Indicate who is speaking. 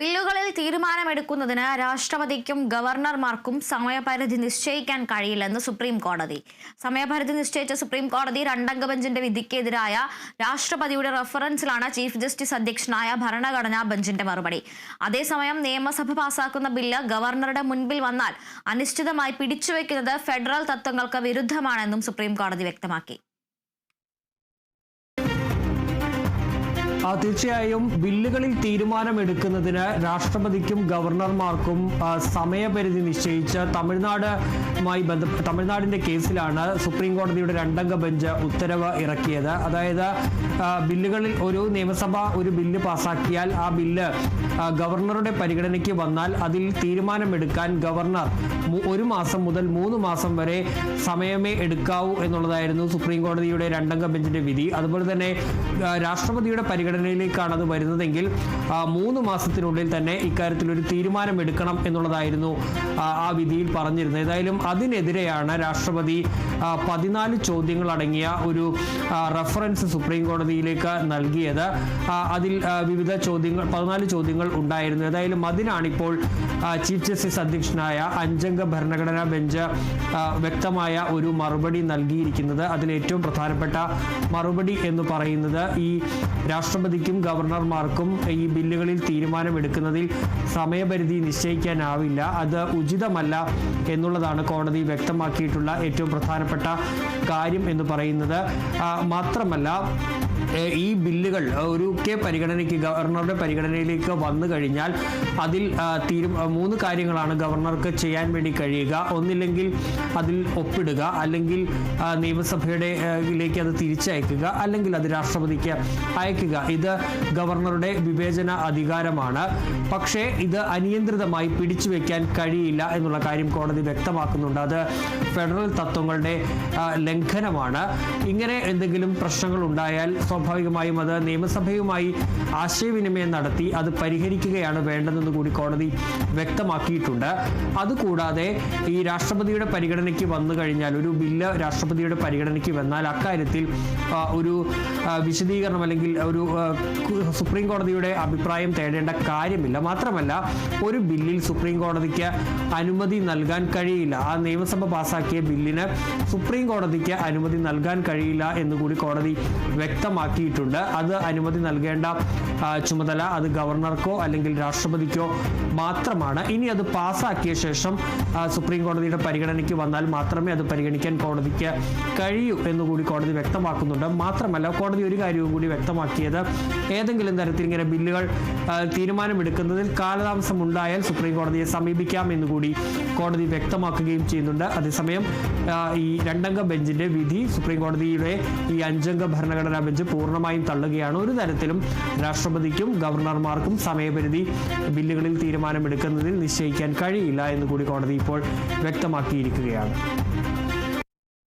Speaker 1: ബില്ലുകളിൽ തീരുമാനമെടുക്കുന്നതിന് രാഷ്ട്രപതിക്കും ഗവർണർമാർക്കും സമയപരിധി നിശ്ചയിക്കാൻ കഴിയില്ലെന്ന് സുപ്രീം കോടതി. സമയപരിധി നിശ്ചയിച്ച സുപ്രീം കോടതി രണ്ടംഗ ബെഞ്ചിന്റെ വിധിക്കെതിരായ രാഷ്ട്രപതിയുടെ റഫറൻസിലാണ് ചീഫ് ജസ്റ്റിസ് അധ്യക്ഷനായ ഭരണഘടനാ ബെഞ്ചിന്റെ മറുപടി. അതേസമയം നിയമസഭ പാസാക്കുന്ന ബില്ല് ഗവർണറുടെ മുൻപിൽ വന്നാൽ അനിശ്ചിതമായി പിടിച്ചുവെക്കുന്നത് ഫെഡറൽ തത്വങ്ങൾക്ക് വിരുദ്ധമാണെന്നും സുപ്രീം കോടതി വ്യക്തമാക്കി.
Speaker 2: തീർച്ചയായും ബില്ലുകളിൽ തീരുമാനമെടുക്കുന്നതിന് രാഷ്ട്രപതിക്കും ഗവർണർമാർക്കും സമയപരിധി നിശ്ചയിച്ച് തമിഴ്നാടുമായി ബന്ധപ്പെട്ട തമിഴ്നാടിന്റെ കേസിലാണ് സുപ്രീം കോടതിയുടെ രണ്ടംഗ ബെഞ്ച് ഉത്തരവ് ഇറക്കിയത്. അതായത് ബില്ലുകളിൽ ഒരു നിയമസഭ ഒരു ബില്ല് പാസാക്കിയാൽ ആ ബില്ല് ഗവർണറുടെ പരിഗണനയ്ക്ക് വന്നാൽ അതിൽ തീരുമാനമെടുക്കാൻ ഗവർണർ ഒരു മാസം മുതൽ മൂന്ന് മാസം വരെ സമയമേ എടുക്കാവൂ എന്നുള്ളതായിരുന്നു സുപ്രീം കോടതിയുടെ രണ്ടംഗ ബെഞ്ചിന്റെ വിധി. അതുപോലെ തന്നെ രാഷ്ട്രപതിയുടെ രാഷ്ട്രപതിയുടെ പരിഗണനയിലേക്കാണ് അത് വരുന്നതെങ്കിൽ മൂന്ന് മാസത്തിനുള്ളിൽ തന്നെ ഇക്കാര്യത്തിൽ ഒരു തീരുമാനം എടുക്കണം എന്നുള്ളതായിരുന്നു ആ, വിധിയിൽ പറഞ്ഞിരുന്നത്. ഏതായാലും അതിനെതിരെയാണ് രാഷ്ട്രപതി പതിനാല് ചോദ്യങ്ങൾ അടങ്ങിയ ഒരു റഫറൻസ് സുപ്രീം കോടതിയിലേക്ക് നൽകിയത്. അതിൽ വിവിധ ചോദ്യങ്ങൾ പതിനാല് ചോദ്യങ്ങൾ ഉണ്ടായിരുന്നു. ഏതായാലും അതിനാണിപ്പോൾ ചീഫ് ജസ്റ്റിസ് അധ്യക്ഷനായ അഞ്ചംഗ ഭരണഘടനാ ബെഞ്ച് വ്യക്തമായ ഒരു മറുപടി നൽകിയിരിക്കുന്നത്. അതിൽ ഏറ്റവും പ്രധാനപ്പെട്ട മറുപടി എന്ന് പറയുന്നത് ഈ രാഷ്ട്രപതിക്കും ഗവർണർമാർക്കും ഈ ബില്ലുകളിൽ തീരുമാനമെടുക്കുന്നതിൽ സമയപരിധി നിശ്ചയിക്കാനാവില്ല. അത് ഉചിതമല്ല എന്നുള്ളതാണ് കോടതി വ്യക്തമാക്കിയിട്ടുള്ള ഏറ്റവും പ്രധാനപ്പെട്ട കാര്യം എന്ന് പറയുന്നത്. മാത്രമല്ല ഈ ബില്ലുകൾ ഒരു കെ പരിഗണനയ്ക്ക് ഗവർണറുടെ പരിഗണനയിലേക്ക് വന്നു കഴിഞ്ഞാൽ അതിൽ തീരു മൂന്ന് കാര്യങ്ങളാണ് ഗവർണർക്ക് ചെയ്യാൻ വേണ്ടി കഴിയുക. ഒന്നില്ലെങ്കിൽ അതിൽ ഒപ്പിടുക അല്ലെങ്കിൽ നിയമസഭയുടെ ലേക്ക് അത് തിരിച്ചയക്കുക അല്ലെങ്കിൽ അത് രാഷ്ട്രപതിക്ക് അയക്കുക. ഇത് ഗവർണറുടെ വിവേചന അധികാരമാണ്. പക്ഷേ ഇത് അനിയന്ത്രിതമായി പിടിച്ചു വെക്കാൻ കഴിയില്ല എന്നുള്ള കാര്യം കോടതി വ്യക്തമാക്കുന്നുണ്ട്. അത് ഫെഡറൽ തത്വങ്ങളുടെ ലംഘനമാണ്. ഇങ്ങനെ എന്തെങ്കിലും പ്രശ്നങ്ങൾ ഉണ്ടായാൽ സ്വാഭാവികമായും അത് നിയമസഭയുമായി ആശയവിനിമയം നടത്തി അത് പരിഹരിക്കുകയാണ് വേണ്ടതെന്ന് കൂടി കോടതി വ്യക്തമാക്കിയിട്ടുണ്ട്. അതുകൂടാതെ ഈ രാഷ്ട്രപതിയുടെ പരിഗണനയ്ക്ക് വന്നു കഴിഞ്ഞാൽ ഒരു ബില്ല് രാഷ്ട്രപതിയുടെ പരിഗണനയ്ക്ക് വന്നാൽ അക്കാര്യത്തിൽ ഒരു വിശദീകരണം അല്ലെങ്കിൽ ഒരു സുപ്രീം കോടതിയുടെ അഭിപ്രായം തേടേണ്ട കാര്യമില്ല. മാത്രമല്ല ഒരു ബില്ലിൽ സുപ്രീം കോടതിക്ക് അനുമതി നൽകാൻ കഴിയില്ല. ആ നിയമസഭ പാസാക്കിയ ബില്ലിന് സുപ്രീം കോടതിക്ക് അനുമതി നൽകാൻ കഴിയില്ല എന്ന് കൂടി കോടതി വ്യക്തമാക്കിയിട്ടുണ്ട്. അത് അനുമതി നൽകേണ്ട ചുമതല അത് ഗവർണർക്കോ അല്ലെങ്കിൽ രാഷ്ട്രപതിക്കോ മാത്രമാണ്. ഇനി അത് പാസ്സാക്കിയ ശേഷം സുപ്രീം കോടതിയുടെ പരിഗണനയ്ക്ക് വന്നാൽ മാത്രമേ അത് പരിഗണിക്കാൻ കോടതിക്ക് കഴിയൂ എന്നുകൂടി കോടതി വ്യക്തമാക്കുന്നുണ്ട്. മാത്രമല്ല കോടതി ഒരു കാര്യവും കൂടി വ്യക്തമാക്കിയത് ഏതെങ്കിലും തരത്തിൽ ഇങ്ങനെ ബില്ലുകൾ തീരുമാനമെടുക്കുന്നതിൽ കാലതാമസം ഉണ്ടായാൽ സുപ്രീം കോടതിയെ സമീപിക്കാം എന്നുകൂടി കോടതി വ്യക്തമാക്കുകയും ചെയ്യുന്നുണ്ട്. അതേസമയം ഈ രണ്ടംഗ ബെഞ്ചിന്റെ വിധി സുപ്രീം കോടതിയുടെ ഈ അഞ്ചംഗ ഭരണഘടനാ ബെഞ്ച് പൂർണമായും തള്ളുകയാണ്. ഒരു തരത്തിലും രാഷ്ട്രപതിക്കും ഗവർണർമാർക്കും സമയപരിധി ബില്ലുകളിൽ നിശ്ചയിക്കാൻ കഴിയില്ല എന്ന് കൂടി കോടതി ഇപ്പോൾ വ്യക്തമാക്കിയിരിക്കുകയാണ്.